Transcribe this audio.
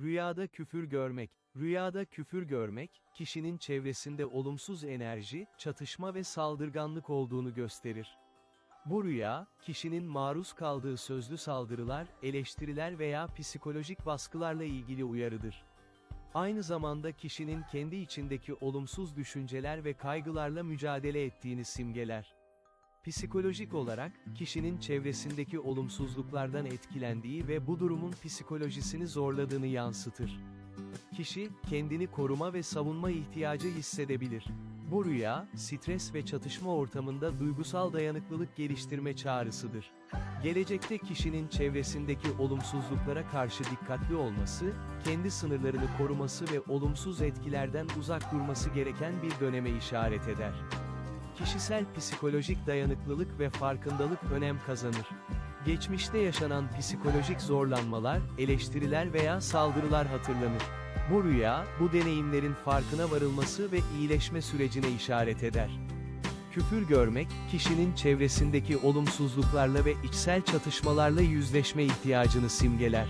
Rüyada küfür görmek. Rüyada küfür görmek, kişinin çevresinde olumsuz enerji, çatışma ve saldırganlık olduğunu gösterir. Bu rüya, kişinin maruz kaldığı sözlü saldırılar, eleştiriler veya psikolojik baskılarla ilgili uyarıdır. Aynı zamanda kişinin kendi içindeki olumsuz düşünceler ve kaygılarla mücadele ettiğini simgeler. Psikolojik olarak, kişinin çevresindeki olumsuzluklardan etkilendiği ve bu durumun psikolojisini zorladığını yansıtır. Kişi, kendini koruma ve savunma ihtiyacı hissedebilir. Bu rüya, stres ve çatışma ortamında duygusal dayanıklılık geliştirme çağrısıdır. Gelecekte kişinin çevresindeki olumsuzluklara karşı dikkatli olması, kendi sınırlarını koruması ve olumsuz etkilerden uzak durması gereken bir döneme işaret eder. Kişisel psikolojik dayanıklılık ve farkındalık önem kazanır. Geçmişte yaşanan psikolojik zorlanmalar, eleştiriler veya saldırılar hatırlanır. Bu rüya, bu deneyimlerin farkına varılması ve iyileşme sürecine işaret eder. Küfür görmek, kişinin çevresindeki olumsuzluklarla ve içsel çatışmalarla yüzleşme ihtiyacını simgeler.